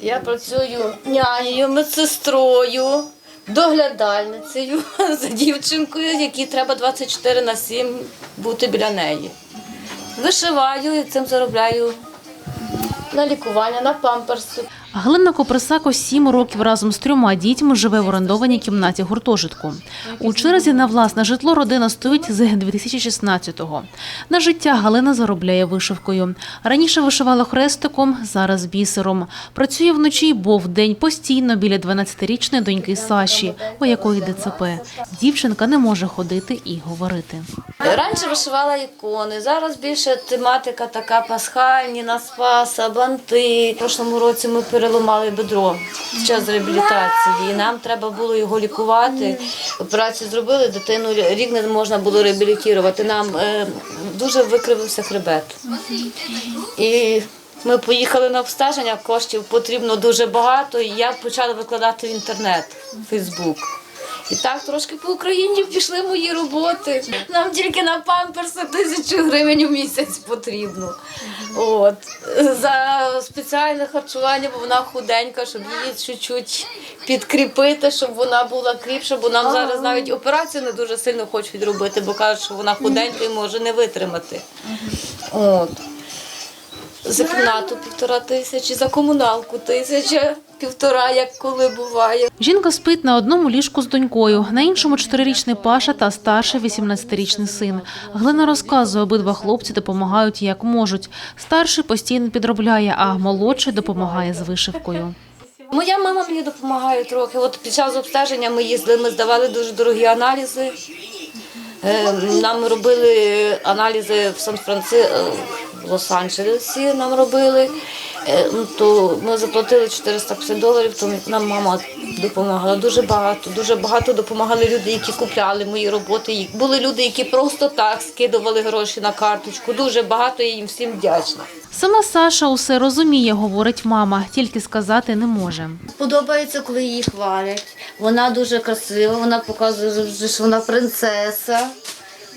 Я працюю нянею, медсестрою, доглядальницею за дівчинкою, якій треба 24 на 7 бути біля неї. Вишиваю і цим заробляю на лікування, на памперси. Галина Коприсако сім років разом з трьома дітьми живе в орендованій кімнаті гуртожитку. У черзі на власне житло родина стоїть з 2016-го. На життя Галина заробляє вишивкою. Раніше вишивала хрестиком, зараз бісером. Працює вночі, бо вдень постійно біля 12-річної доньки Саші, у якої ДЦП. Дівчинка не може ходити і говорити. Раніше вишивала ікони, зараз більше тематика така пасхальні, на Спаса, банти. В прошлому році ми переламали бедро під час реабілітації. І нам треба було його лікувати. Операцію зробили, дитину рік не можна було реабілітувати. Нам е, дуже викривився хребет. І ми поїхали на обстеження, коштів потрібно дуже багато, і я почала викладати в інтернет, в Фейсбук. І так трошки по Україні пішли мої роботи. Нам тільки на памперси тисячу гривень у місяць потрібно. От. За спеціальне харчування, бо вона худенька, щоб її чуть-чуть підкріпити, щоб вона була кріпша, бо нам зараз навіть операцію не дуже сильно хочуть робити, бо кажуть, що вона худенька і може не витримати. От. За кімнату півтора тисячі, за комуналку тисяча, півтора, як коли буває. Жінка спить на одному ліжку з донькою, на іншому чотирирічний Паша та старший 18-річний син. Глина розказує, обидва хлопці допомагають як можуть. Старший постійно підробляє, а молодший допомагає з вишивкою. Моя мама мені допомагає трохи. От під час обстеження ми їздили, ми здавали дуже дорогі аналізи. Е, Нам робили аналізи в Сан-Франциско, в Лос-Анджелесі нам робили. Е, ну, То ми заплатили 450 доларів, то нам мама допомагала дуже багато. Дуже багато допомагали люди, які купляли мої роботи. Були люди, які просто так скидували гроші на карточку. Дуже багато я їм всім вдячна. Сама Саша усе розуміє, говорить мама, тільки сказати не може. Подобається, коли її хвалять. Вона дуже красива, вона показує що вона принцеса.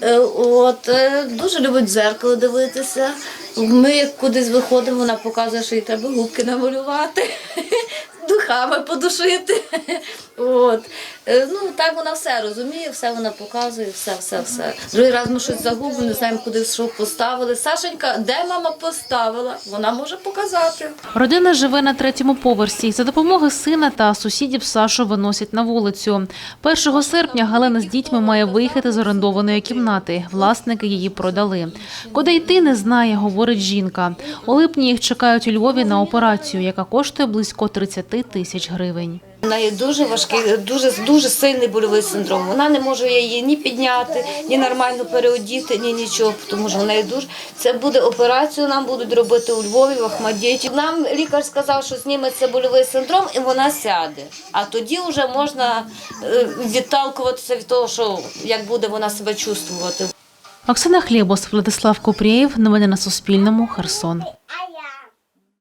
Е, От, е, дуже любить дзеркало дивитися. Ми як кудись виходимо, вона показує, що їй треба губки намалювати, духами подушити. От. Е, Ну, так вона все розуміє, все вона показує, все, все, все. Другий раз ми щось загубили, не знаємо, куди що поставили. Сашенька, де мама поставила? Вона може показати. Родина живе на третьому поверсі. За допомоги сина та сусідів Сашу виносять на вулицю. 1 серпня Галина з дітьми має виїхати з орендованої кімнати. Власники її продали. Куди йти не знає, говорить жінка. У липні їх чекають у Львові на операцію, яка коштує близько 30 тисяч гривень. У неї дуже важкий, дуже дуже сильний больовий синдром. Вона не може її ні підняти, ні нормально переодіти, ні нічого. Тому що в неї дуже це буде операцію. Нам будуть робити у Львові, в Ахмадіті. Нам лікар сказав, що зніметься больовий синдром, і вона сяде. А тоді вже можна е, відталкуватися від того, що як буде вона себе чувствувати. Оксана Хлєбос, Владислав Купрієв. Новини на Суспільному. Херсон.